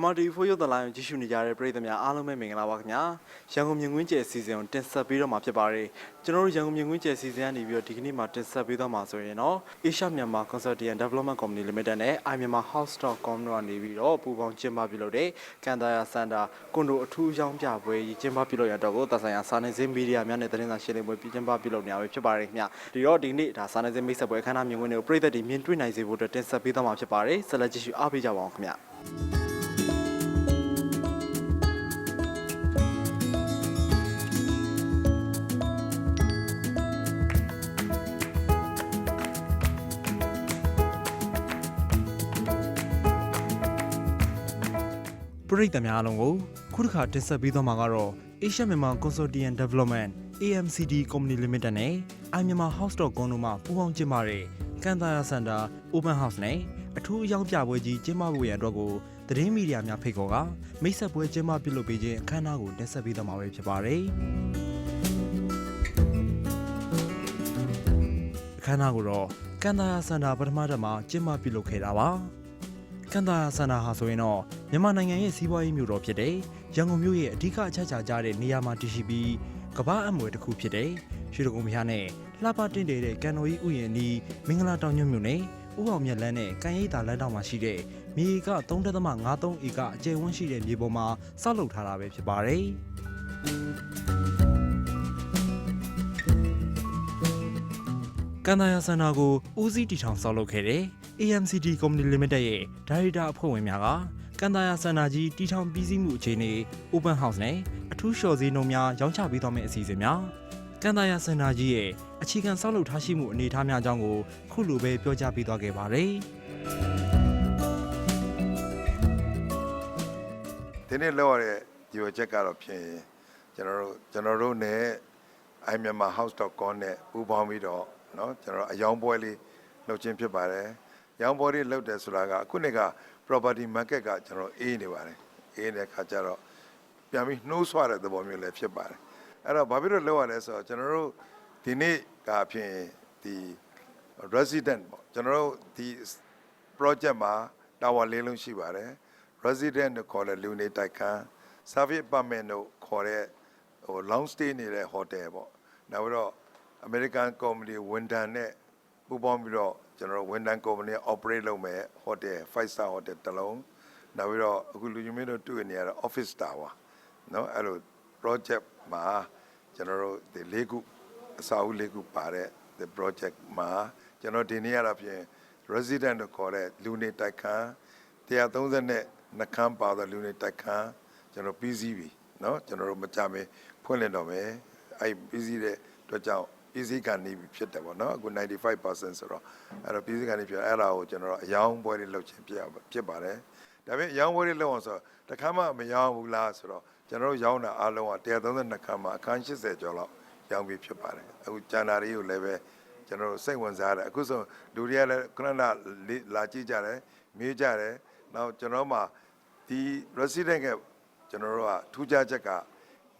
MRT4 ရုပ်သံလိုင်းကိုကြည့်ရှုနေကြတဲ့ပရိသတ်များအားလုံးပဲမင်္ဂလာပါခင်ဗျာရန်ကုန်မြင်ကွင်းကျယ်အစီအစဉ်ကိုတင်ဆက်ပေးတော့မှာဖြစ်ပါတယ်ကျွန်တော်တို့ရန်ကုန်မြင်ကွင်းကျယ်အစီအစဉ်ကနေပြီးတော့ဒီကနေ့မှာတင်ဆက်ပေးတော့မှာဆိုရင်တော့ Asia Myanmar Consortium Development Company Limited နဲ့ iMyanmarHouse.com တို့ကနေပြီးတော့ပူးပေါင်းကျင်းပပြုလုပ်တဲ့ကန်တာယာစင်တာကွန်ဒိုအထူးရောင်းပြပွဲကြီးကျင်းပပြုလုပ်ရတော့ကိုသက်ဆိုင်ရာစာနယ်ဇင်းမီဒီယာများနဲ့သတင်းစာရှင်းလင်းပွဲပြုကျင်းပပြုလုပ်နေရပဲဖြစ်ပါတယ်ခင်ဗျဒီတော့ဒီနေ့ဒါစာနယ်ဇင်းမိတ်ဆက်ပွဲအခမ်းအနားမြင်ကွင်းတွေကိုပရိသတ်တွေမြင်တွေ့နိုင်စေဖို့အတွက်တင်ဆက်ပေးတော့မှာဖြစ်ပါတယ်ဆက်လက်ကြည့်ရှုအားပေးကြပါအောင်ခင်ဗျ ရိသတ်များအားလုံးကိုခုတစ်ခါတင်ဆက်ပေးသွားမှာကတော့ Asia Myanmar Consortium Development AMCD Company Limited နဲ့ iMyanmar House.com တို့မှပူးပေါင်းကျင်းပတဲ့ကန်တာယာစင်တာ Open House နဲ့အထူးအယောင်ပြပွဲကြီးကျင်းပဖို့ရန်အတွက်ကိုသတင်းမီဒီယာများဖိတ်ခေါ်ကမိတ်ဆက်ပွဲကျင်းပပြုလုပ်ပေးခြင်းအခမ်းအနားကိုတင်ဆက်ပေးသွားမှာပဲဖြစ်ပါတယ်အခမ်းအနားကိုတော့ကန်တာယာစင်တာပထမတက်မှာကျင်းပပြုလုပ်ခဲ့တာပါ ကန်တာဆန္ဒဟာဆိုရင်တော့မြန်မာနိုင်ငံရဲ့စီးပွားရေးမြို့တော်ဖြစ်တဲ့ရန်ကုန်မြို့ရဲ့အဓိကအချက်ချာကြတဲ့နေရာမှာတည်ရှိပြီးကမ္ဘာအမွေတစ်ခုဖြစ်တဲ့ရွှေတကုံဘုရားနဲ့လှပတင့်တယ်တဲ့ကန်တော်ကြီးဥယျာဉ်ဒီမင်္ဂလာတောင်ညွန့်မြို့နယ်ဥအောင်မြတ်လန်းနဲ့ကန်ရိပ်သာလမ်းတောင်မှာရှိတဲ့မြေဧက3.53ဧကအကျယ်ဝန်းရှိတဲ့မြေပေါ်မှာဆောက်လုပ်ထားတာပဲဖြစ်ပါတယ်ကန်တာယာစန္ဒာကိုဦးစီးတီထောင်ဆောက်လုပ်ခဲ့တဲ့ AMCD Company Limited ရဲ့ဒါရိုက်တာအဖွဲ့ဝင်များကကန်တာယာစန္ဒာကြီးတီထောင်ပြီးစီးမှုအခြေအနေ Open House နဲ့အထူးလျှော်ဈေးနှုန်းများရောင်းချပေးသွားမယ့်အစီအစဉ်များကန်တာယာစန္ဒာကြီးရဲ့အခြေခံဆောက်လုပ်ထားရှိမှုအနေအထားများအကြောင်းကိုခုလိုပဲပြောကြားပေးသွားခဲ့ပါတယ် ဒီနေ့လောက်ရတဲ့ဒီဝချက်ကတော့ဖြင့်ကျွန်တော်တို့ကျွန်တော်တို့ ਨੇ iMyanmarHouse.com နဲ့ပူးပေါင်းပြီးတော့เนาะကျွန်တော်တို့အယောင်ပွဲလေးလုပ်ခြင်းဖြစ်ပါတယ်။ ရောင်ပွဲလေးလုပ်တယ်ဆိုတာကအခုနေ့က property market ကကျွန်တော်အေးနေပါတယ်။အေးတဲ့ခါကျတော့ပြန်ပြီးနှိုးဆွတဲ့သဘောမျိုးလည်းဖြစ်ပါတယ်။အဲ့တော့ဘာဖြစ်လို့လောက်ရလဲဆိုတော့ကျွန်တော်တို့ဒီနေ့ကဖြင့်ဒီ resident ပေါ့ကျွန်တော်တို့ဒီ project မှာတာဝါလေးလုံးရှိပါတယ် resident လို့ခေါ်တဲ့လူနေတိုက်ခန်း service apartment လို့ခေါ်တဲ့ဟို long stay နေတဲ့ hotel ပေါ့နောက်ပြီးတော့ American company ဝန်ထမ်းနဲ့ ပူးပေါင်းပြီးတော့ကျွန်တော်တို့ဝန်ထမ်း company operate လုပ်မဲ့ hotel 5 star hotel တစ်လုံးနောက်ပြီးတော့အခုလူကြီးမင်းတို့တွေ့နေရတဲ့ office tower เนาะအဲ့လို project မှာကျွန်တော်တို့ဒီ၄ခုအစာအုပ်၄ခုပါတဲ့ the project မှာကျွန်တော်ဒီနေ့ရတာဖြင့် resident လို့ခေါ်တဲ့လူနေတိုက်ခန်း130နဲ့နှခမ်းပါတဲ့လူနေတိုက်ခန်းကျွန်တော်ပြီးစီးပြီเนาะကျွန်တော်တို့မကြမင်းဖွင့်လင့်တော့မယ်အဲ့ပြီးစီးတဲ့အတွက်ကြောင့် ပြည်စည်းကနေပြီဖြစ်တယ်ပေါ့နော်အခု95%ဆိုတော့အဲ့တော့ပြည်စည်းကနေဖြစ်အဲ့ဒါကိုကျွန်တော်တို့အယောင်ပွဲတွေလုပ်ခြင်းဖြစ်ပါတယ်ဒါပေမဲ့အယောင်ပွဲတွေလုပ်အောင်ဆိုတော့တခါမှမယောင်ဘူးလားဆိုတော့ကျွန်တော်တို့ရောင်းတာအားလုံးက132ခန်းမှာအခန်း80ကျော်လောက်ရောင်းပြီးဖြစ်ပါတယ်အခုကျန်တာတွေကိုလည်းပဲကျွန်တော်တို့စိတ်ဝင်စားတယ်အခုဆိုလူတွေကလည်းခဏခဏလာကြည့်ကြတယ်မေးကြတယ်နောက်ကျွန်တော်မှဒီ resident ကကျွန်တော်တို့ကထူးခြားချက်က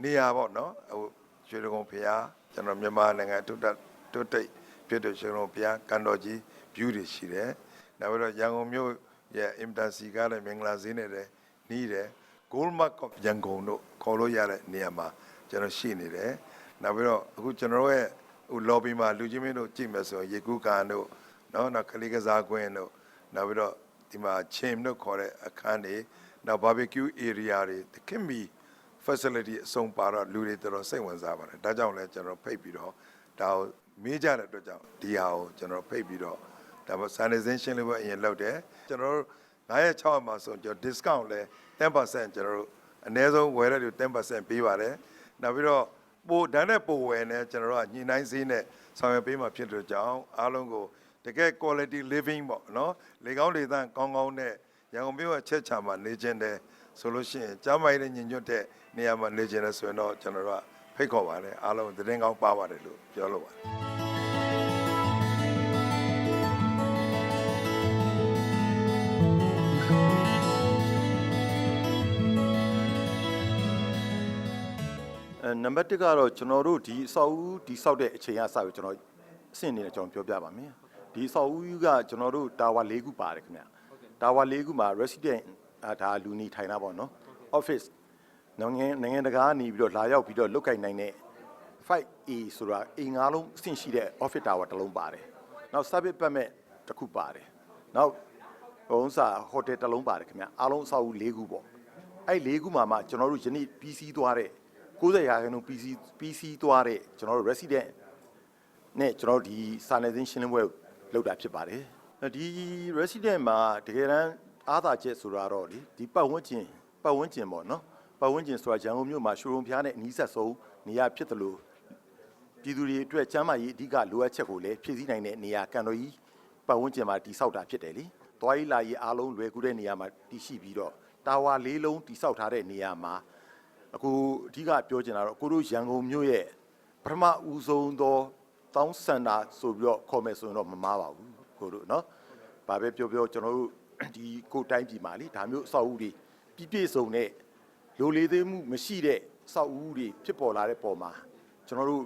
နေရာပေါ့နော်ဟိုရွှေဒဂုံဖျား ကျွန်တော်မြန်မာနိုင်ငံတုတ်တက်တုတ်တိတ်ပြည့်တဲ့ရွှေဒဂုံဖျားကန်တော်ကြီး view တွေရှိတယ်နောက်ပြီးတော့ရန်ကုန်မြို့ရဲ့ embassy ကလည်းမင်္ဂလာဈေးနဲ့လည်းနှီးတယ် gold mark of ရန်ကုန်တို့ခေါ်လို့ရတဲ့နေရာမှာကျွန်တော်ရှိနေတယ်နောက်ပြီးတော့အခုကျွန်တော်ရဲ့ဟို lobby မှာလူချင်းမင်းတို့ကြည့်မယ်ဆိုရင်ရေကူးကန်တို့နော်နောက်ကလေးကစားကွင်းတို့နောက်ပြီးတော့ဒီမှာ chim တို့ခေါ်တဲ့အခန်းတွေနောက် barbecue area တွေတခင်မီ facility အစုံပါတော့လူတွေတော်တော်စိတ်ဝင်စားပါတယ်ဒါကြောင့်လည်းကျွန်တော်ဖိတ်ပြီးတော့ဒါကိုမေးကြတဲ့အတွက်ကြောင့်ဒီဟာကိုကျွန်တော်ဖိတ်ပြီးတော့ဒါပေမဲ့ sanitization လေးပဲအရင်လုပ်တယ်ကျွန်တော်တို့9ရက်6ရက်မှာဆိုကျွန်တော် discount လဲ10%ကျွန်တော်တို့အနည်းဆုံးဝယ်တဲ့လူ10%ပေးပါတယ်နောက်ပြီးတော့ပိုဒန်းတဲ့ပိုဝယ်နဲ့ကျွန်တော်တို့ကညှိနှိုင်းစည်းနဲ့ဆောင်ရွက်ပေးမှာဖြစ်တဲ့ကြောင့်အားလုံးကိုတကယ် quality living ပေါ့နော်လေကောင်းလေသန့်ကောင်းကောင်းနဲ့ရန်ကုန်မြို့ရဲ့ချက်ချာမှာနေခြင်းတယ် ဆိုလို့ရှိရင်ကြားမိုက်တဲ့ညင်ညွတ်တဲ့နေရာမှာနေခြင်းတယ်ဆိုရင်တော့ကျွန်တော်တို့ကဖိတ်ခေါ်ပါတယ်အားလုံးသတင်းကောင်းပါပါတယ်လို့ပြောလို့ပါတယ်အဲနံပါတ်1ကတော့ကျွန်တော်တို့ဒီအဆောက်အဦဒီဆောက်တဲ့အချိန်ကစပြီးကျွန်တော်အဆင့်အနေနဲ့ကျွန်တော်ပြောပြပါမယ်ဒီအဆောက်အဦကကျွန်တော်တို့တာဝါ၄ခုပါတယ်ခင်ဗျတာဝါ၄ခုမှာ resident အာ ဒါလူနေထိုင်တာပေါ့နော် office နိုင်ငံနိုင်ငံတကာကနေပြီးတော့လာရောက်ပြီးတော့လုတ်ကင်နိုင်တဲ့ 5A ဆိုတာအင်္ဂါလုံးအဆင့်ရှိတဲ့ office tower တစ်လုံးပါတယ်နောက် service permit တစ်ခုပါတယ်နောက်ဟိုဥစား hotel တစ်လုံးပါတယ်ခင်ဗျအားလုံးအဆောက်အဦ၄ခုပေါ့အဲ့၄ခုမှာမှကျွန်တော်တို့ယနေ့ PC သွားတဲ့90ရာခိုင်နှုန်း PC PC သွားတဲ့ကျွန်တော်တို့ resident နဲ့ကျွန်တော်တို့ဒီစာနယ်ဇင်းရှင်းလင်းပွဲလုပ်တာဖြစ်ပါတယ်ဒီ resident မှာတကယ်တမ်း အားသာချက်ဆိုတာတော့လေဒီပတ်ဝန်းကျင်ပတ်ဝန်းကျင်ပေါ့နော်ပတ်ဝန်းကျင်ဆိုတာရန်ကုန်မြို့မှာရွှေရုံဖျားနဲ့အနီးဆက်ဆုံးနေရာဖြစ်တယ်လို့ပြည်သူတွေအတွက်ကျန်းမာရေးအဓိကလိုအပ်ချက်ကိုလည်းဖြည့်ဆည်းနိုင်တဲ့နေရာကန်တော်ကြီးပတ်ဝန်းကျင်မှာတည်ဆောက်တာဖြစ်တယ်လေ။သွားရေးလာရေးအားလုံးလွယ်ကူတဲ့နေရာမှာတည်ရှိပြီးတော့တာဝါလေးလုံးတည်ဆောက်ထားတဲ့နေရာမှာအခုအဓိကပြောချင်တာတော့ကိုတို့ရန်ကုန်မြို့ရဲ့ပထမဦးဆုံးသောတောင်းစံတာဆိုပြီးတော့ခေါ်မယ်ဆိုရင်တော့မမားပါဘူးကိုတို့နော်။ဘာပဲပြောပြောကျွန်တော်တို့ ဒီကိုယ်တိုင်းပြည်မှာလေဒါမျိုးအဆောက်အဦတွေပြည့်ပြည့်စုံတဲ့လိုလေသေးမှုမရှိတဲ့အဆောက်အဦတွေဖြစ်ပေါ်လာတဲ့ပုံမှာကျွန်တော်တို့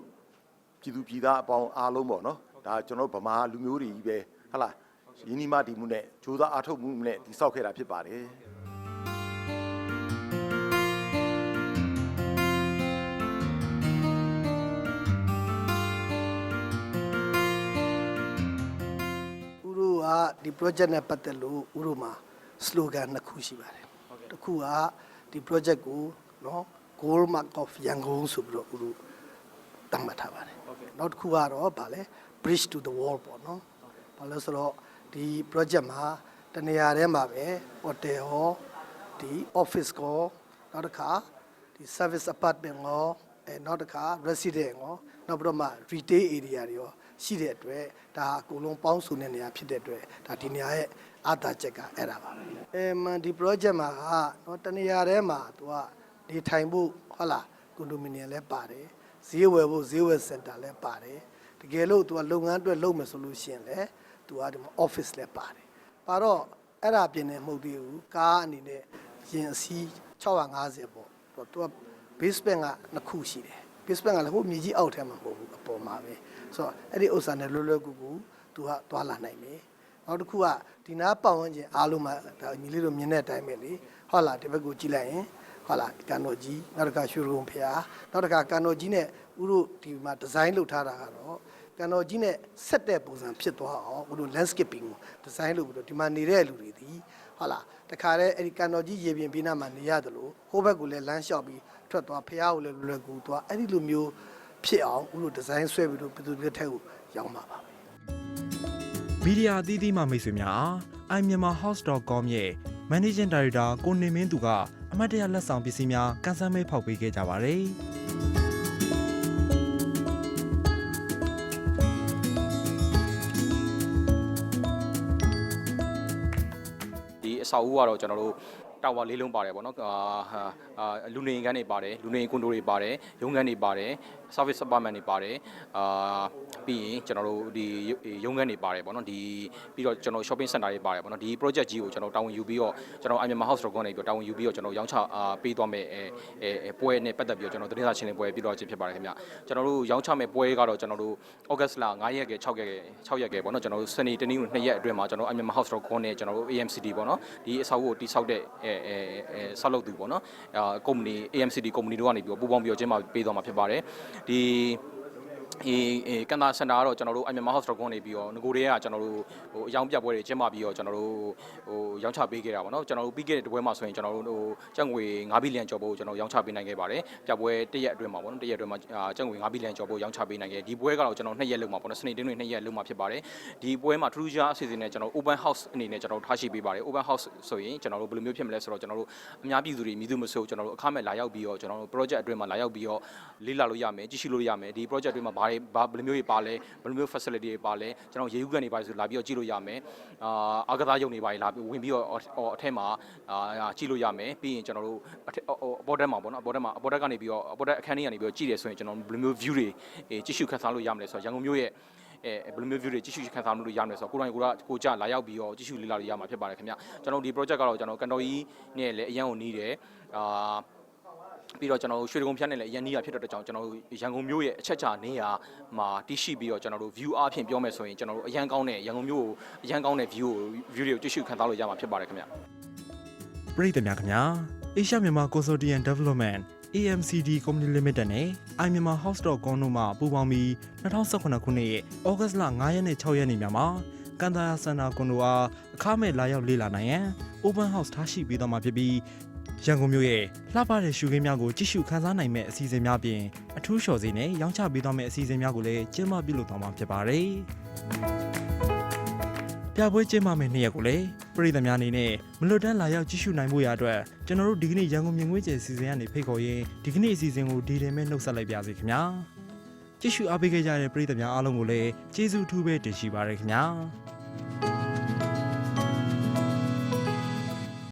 ပြည်သူပြည်သားအပေါင်းအားလုံးပေါ့နော်ဒါကျွန်တော်ဗမာလူမျိုးတွေကြီးပဲဟလာရင်းနှီးမတည်မှုနဲ့ဂျိုးသားအားထုတ်မှုနဲ့ဒီဆောက်ခဲ့တာဖြစ်ပါတယ် ဒီ project နဲ့ပတ်သက်လို့ဥရုမှာ slogan နှစ်ခုရှိပါတယ်တစ်ခုကဒီ project ကိုနော် goal mark of yangon ဆိုပြီးတော့ဥရုတတ်မှတ်ထားပါတယ်နောက်တစ်ခုကတော့ဗာလဲ bridge to the wall ပေါ့နော်ဘာလို့ဆိုတော့ဒီ project မှာတနေရာထဲမှာပဲ hotel ဟောဒီ office ကိုနောက်တစ်ခါဒီ service apartment ကို အဲနောက်တစ်ခါ resident ကိုနောက်ပြီးတော့မှ retail area တွေရောရှိတဲ့အတွက်ဒါအကုန်လုံးပေါင်းစုံတဲ့နေရာဖြစ်တဲ့အတွက်ဒါဒီနေရာရဲ့အာသာချက်ကအဲ့ဒါပါပဲအဲမန်ဒီ project မှာကနော်တနေရာထဲမှာသူကနေထိုင်ဖို့ဟုတ်လားကွန်ဒိုမီနီယံလည်းပါတယ်ဈေးဝယ်ဖို့ဈေးဝယ်စင်တာလည်းပါတယ်တကယ်လို့သူကလုပ်ငန်းအတွက်လုပ်မယ်ဆိုလို့ရှိရင်လည်းသူကဒီမှာ office လည်းပါတယ်ပါတော့အဲ့ဒါပြင်နေမဟုတ်သေးဘူးကားအနေနဲ့ရင်အစီး650ပေါ့သူက basement ကနှစ်ခုရှိတယ် basement ကလည်းဟိုမြေကြီးအောက်ထဲမှာမဟုတ်ဘူးအပေါ်မှာပဲဆိုတော့အဲ့ဒီဥစ္စာနဲ့လွယ်လွယ်ကူကူသူကသွားလာနိုင်မယ်နောက်တစ်ခုကဒီနားပတ်ဝန်းကျင်အားလုံးမှာဒါညီလေးတို့မြင်တဲ့အတိုင်းပဲလေဟုတ်လားဒီဘက်ကိုကြည့်လိုက်ရင်ဟုတ်လားကန်တော်ကြီးနောက်တစ်ခါရွှေရုံဖျားနောက်တစ်ခါကန်တော်ကြီးနဲ့ဥတို့ဒီမှာဒီဇိုင်းလုပ်ထားတာကတော့ကန်တော်ကြီးနဲ့ဆက်တဲ့ပုံစံဖြစ်သွားအောင်ဥတို့ landscaping ကိုဒီဇိုင်းလုပ်ပြီးတော့ဒီမှာနေတဲ့လူတွေဒီဟုတ်လားတခါတည်းအဲ့ဒီကန်တော်ကြီးရေပြင်ပြင်းနားမှာနေရတယ်လို့ဟိုဘက်ကိုလည်းလမ်းလျှောက်ပြီး ထွက်သွားဖျားကိုလည်းလွယ်လွယ်ကူကူသွားအဲ့ဒီလိုမျိုးဖြစ်အောင်ဥတို့ဒီဇိုင်းဆွဲပြီးတော့ပြည်သူတွေထက်ကိုရောင်းပါပါပဲမီဒီယာအသီးသီးမှမိတ်ဆွေများအား iMyanmarHouse.com ရဲ့ Managing Director ကိုနေမင်းသူကအမတ်တရလက်ဆောင်ပစ္စည်းများကန်ဆယ်မဲဖောက်ပေးခဲ့ကြပါတယ်။ဒီအဆောက်အဦကတော့ကျွန်တော်တို့ တာဝါလေးလုံးပါတယ်ပေါ့နော်အာဟာအာလူနေအိမ်ခန်းတွေပါတယ်လူနေအိမ်ကွန်ဒိုတွေပါတယ်ရုံးခန်းတွေပါတယ် service apartment တွေပါတယ်အာပြီးရင်ကျွန်တော်တို့ဒီရုံးခန်းတွေပါတယ်ပေါ့နော်ဒီပြီးတော့ကျွန်တော် shopping center တွေပါတယ်ပေါ့နော်ဒီ project ကြီးကိုကျွန်တော်တာဝန်ယူပြီးတော့ကျွန်တော် IMM House တော့ကနေပြီးတော့တာဝန်ယူပြီးတော့ကျွန်တော်ရောင်းချအာပေးသွားမယ်အဲအဲပွဲနဲ့ပတ်သက်ပြီးတော့ကျွန်တော်သတင်းစာရှင်းလင်းပွဲပြီးတော့ခြင်းဖြစ်ပါတယ်ခင်ဗျကျွန်တော်တို့ရောင်းချမယ်ပွဲကတော့ကျွန်တော်တို့ August လ9ရက်က6ရက်6ရက်ပေါ့နော်ကျွန်တော်တို့စနေတနင်္ဂနွေ2ရက်အတွင်းမှာကျွန်တော် IMM House တော့ကိုနဲ့ကျွန်တော်တို့ AMCD ပေါ့နော်ဒီအဆောက်အဦကိုတိဆောက်တဲ့အဲအဲအဲဆောက်လုပ်သူပေါ့နော်အာကုမ္ပဏီ AMCD ကုမ္ပဏီတို့ကနေပြီးတော့ပူးပေါင်းပြီးတော့ကျင်းပပေးသွားမှာဖြစ်ပါတယ်ဒီ အေးအေးကန်တာစင်တာကတော့ကျွန်တော်တို့ IMM House တော့ကနေပြီးတော့ငကိုတွေကကျွန်တော်တို့ဟိုအယောင်ပြပွဲတွေကျင်းပပြီးတော့ကျွန်တော်တို့ဟိုရောင်းချပေးခဲ့တာပေါ့နော်ကျွန်တော်တို့ပြီးခဲ့တဲ့တပွဲမှာဆိုရင်ကျွန်တော်တို့ဟိုကျပ်ငွေ9ဘီလီယံကျော်ဖို့ကျွန်တော်ရောင်းချပေးနိုင်ခဲ့ပါတယ်ပြပွဲတစ်ရက်အတွင်းမှာပေါ့နော်တစ်ရက်အတွင်းမှာအာကျပ်ငွေ9ဘီလီယံကျော်ဖို့ရောင်းချပေးနိုင်ခဲ့ဒီပွဲကတော့ကျွန်တော်2ရက်လုံးမှာပေါ့နော်စနေတင်းတွေ2ရက်လုံးမှာဖြစ်ပါတယ်ဒီပွဲမှာထူးခြားအစီအစဉ်နဲ့ကျွန်တော် open house အနေနဲ့ကျွန်တော်ထားရှိပေးပါတယ် open house ဆိုရင်ကျွန်တော်တို့ဘယ်လိုမျိုးဖြစ်မလဲဆိုတော့ကျွန်တော်တို့အများပြည်သူတွေမြည်သူမဆိုကျွန်တော်တို့အခမဲ့လာရောက်ပြီးတော့ကျွန်တော်တို့ project အတွင်းမှာလာရောက်ပြီးတော့လေ့လာလို့ရမယ်ကြည့်ရှုလို့ရမယ်ဒီ project အတွင်းမှာဘာတွေဘာဘယ်လိုမျိုးတွေပါလဲဘယ်လိုမျိုး facility တွေပါလဲကျွန်တော်ရေယူကန်တွေပါဆိုလာပြီးတော့ကြည့်လို့ရမယ်အာအာကစားရုံတွေပါလာပြီးဝင်ပြီးတော့အထက်မှာအာကြည့်လို့ရမယ်ပြီးရင်ကျွန်တော်တို့အထက်အပေါ်တက်မှာပေါ့နော်အပေါ်တက်မှာအပေါ်တက်ကနေပြီးတော့အပေါ်တက်အခန်းထဲကနေပြီးတော့ကြည့်တယ်ဆိုရင်ကျွန်တော်ဘယ်လိုမျိုး view တွေကြည့်ရှုခန်းစားလို့ရမလဲဆိုတော့ရန်ကုန်မြို့ရဲ့အဲဘယ်လိုမျိုး view တွေကြည့်ရှုခံစားမှုလို့ရမယ်ဆိုတော့ကိုယ်တိုင်ကိုယ်ကကိုကြလာရောက်ပြီးတော့ကြည့်ရှုလေ့လာလို့ရမှာဖြစ်ပါတယ်ခင်ဗျကျွန်တော်ဒီ project ကတော့ကျွန်တော်ကန်တော်ကြီးနဲ့လည်းအရန်ကိုနီးတယ်အာ ပြီးတော့ကျွန်တော်တို့ရွှေဒဂုံဖြတ်နဲ့လည်းအရန်နီးရဖြစ်တဲ့အတွက်ကြောင့်ကျွန်တော်တို့ရန်ကုန်မြို့ရဲ့အချက်ချာနေရာမှာတီးရှိပြီးတော့ကျွန်တော်တို့ view အဖြစ်ပြောမယ်ဆိုရင်ကျွန်တော်တို့အရန်ကောင်းတဲ့ရန်ကုန်မြို့ကိုအရန်ကောင်းတဲ့ view ကို view တွေကိုကြည့်ရှုခံစားလို့ရမှာဖြစ်ပါတယ်ခင်ဗျပရိသတ်များခင်ဗျာ Asia Myanmar Consortium Development AMCD Company Limited နဲ့ iMyanmar House.com တို့မှပူးပေါင်းပြီး2018ခုနှစ်ဩဂတ်လ9ရက်နဲ့6ရက်နေ့များမှာကန်တာယာစန္ဒာကွန်ဒိုအားအခမဲ့လာရောက်လေ့လာနိုင်ရန် Open House ထားရှိပေးသွားမှာဖြစ်ပြီး ရန်ကုန်မြို့ရဲ့လှပတဲ့ရှုခင်းများကိုကြည့်ရှုခန်းစားနိုင်မဲ့အစီအစဉ်များပြင်အထူးလျှော်စီနဲ့ရောင်းချပေးသွားမဲ့အစီအစဉ်များကိုလည်းကျင်းပပြုလုပ်သွားမှာဖြစ်ပါတယ်။ပြပွဲကျင်းပမယ့်နေ့ရက်ကိုလည်းပြည်သူများအနေနဲ့မလွတ်တမ်းလာရောက်ကြည့်ရှုနိုင်မှုရအတွက်ကျွန်တော်တို့ဒီကနေ့ရန်ကုန်မြင်ကွင်းကျယ်စီစဉ်ကနေဖိတ်ခေါ်ရင်းဒီကနေ့အစီအစဉ်ကိုဒီတင်မဲ့နှုတ်ဆက်လိုက်ပါစီခင်ဗျာ။ကြည့်ရှုအားပေးခဲ့ကြတဲ့ပြည်သူများအားလုံးကိုလည်းကျေးဇူးအထူးပဲတင်ရှိပါရခင်ဗျာ။